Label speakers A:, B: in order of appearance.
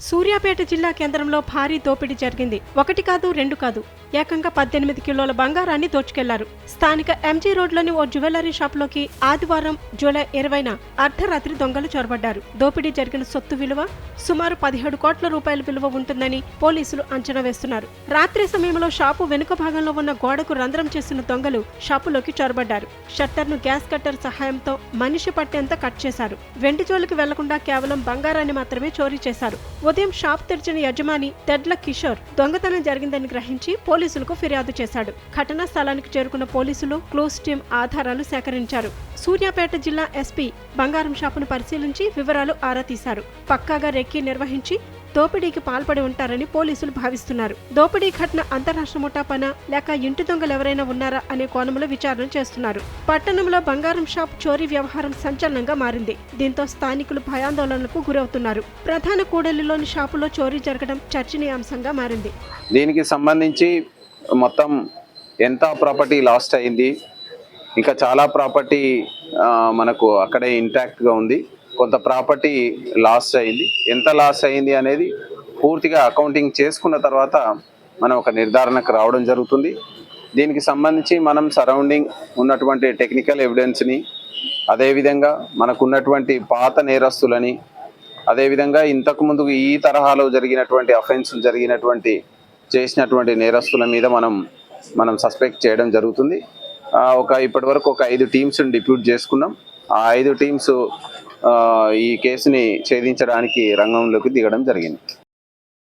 A: సూర్యాపేట జిల్లా కేంద్రంలో భారీ దోపిడీ జరిగింది. ఒకటి కాదు రెండు కాదు. ఏకంగా పద్దెనిమిది కిలోల బంగారాన్ని దోచుకెళ్ళారు. స్థానిక ఎంజీ రోడ్లోని ఓ జ్యువెలరీ షాప్లోకి ఆదివారం జూలై ఇరవైన అర్ధరాత్రి దొంగలు చొరబడ్డారు. దోపిడీ జరిగిన సొత్తు విలువ సుమారు పదిహేడు కోట్ల రూపాయల విలువ ఉంటుందని పోలీసులు అంచనా వేస్తున్నారు. రాత్రి సమయంలో షాపు వెనుక భాగంలో ఉన్న గోడకు రంధ్రం చేసిన దొంగలు షాపులోకి చొరబడ్డారు. షట్టర్ను గ్యాస్ కట్టర్ సహాయంతో మనిషి పట్టేంత కట్ చేశారు. వెండి జోలికి వెళ్ళకుండా కేవలం బంగారాన్ని మాత్రమే చోరీ చేశారు. ఉదయం షాప్ తెరిచిన యజమాని తెడ్ల కిషోర్ దొంగతనం జరిగిందని గ్రహించి పోలీసులకు ఫిర్యాదు చేశాడు. ఘటనా స్థలానికి చేరుకున్న పోలీసులు క్లోజ్ టీం ఆధారాలు సేకరించారు. సూర్యాపేట జిల్లా ఎస్పీ బంగారం షాపును పరిశీలించి వివరాలు ఆరా తీశారు. పక్కాగా రెక్కి నిర్వహించి దోపిడీకి పాల్పడి ఉంటారని పోలీసులు భావిస్తున్నారు. దోపిడీ ఘటన అంతరాష్ట్ర ముఠాపన లేక ఇంటి దొంగలు ఎవరైనా ఉన్నారా అనే కోణంలో విచారణ చేస్తున్నారు. పట్టణంలో బంగారం షాప్ చోరీ వ్యవహారం సంచలనంగా మారింది. దీంతో స్థానికులు భయాందోళనలకు గురవుతున్నారు. ప్రధాన కూడలిలోని షాపులో చోరీ జరగడం చర్చనీయాంశంగా మారింది.
B: దీనికి సంబంధించి మొత్తం ఎంత ప్రాపర్టీ లాస్ట్ అయింది ఇంకా చాలా ప్రాపర్టీ మనకు అక్కడే ఇంటాక్ట్గా ఉంది. కొంత ప్రాపర్టీ లాస్ అయింది. ఎంత లాస్ అయింది అనేది పూర్తిగా అకౌంటింగ్ చేసుకున్న తర్వాత మనం ఒక నిర్ధారణకు రావడం జరుగుతుంది. దీనికి సంబంధించి మనం సరౌండింగ్ ఉన్నటువంటి టెక్నికల్ ఎవిడెన్స్ని అదేవిధంగా మనకున్నటువంటి పాత నేరస్తులని అదేవిధంగా ఇంతకు ముందు ఈ తరహాలో జరిగినటువంటి అఫెన్స్ జరిగినటువంటి చేసినటువంటి నేరస్తుల మీద మనం మనం సస్పెక్ట్ చేయడం జరుగుతుంది. ఒక ఇప్పటి వరకు ఒక ఐదు టీమ్స్ని డిప్యూట్ చేసుకున్నాం. ఆ ఐదు టీమ్స్ ఈ కేసుని ఛేదించడానికి రంగంలోకి దిగడం జరిగింది.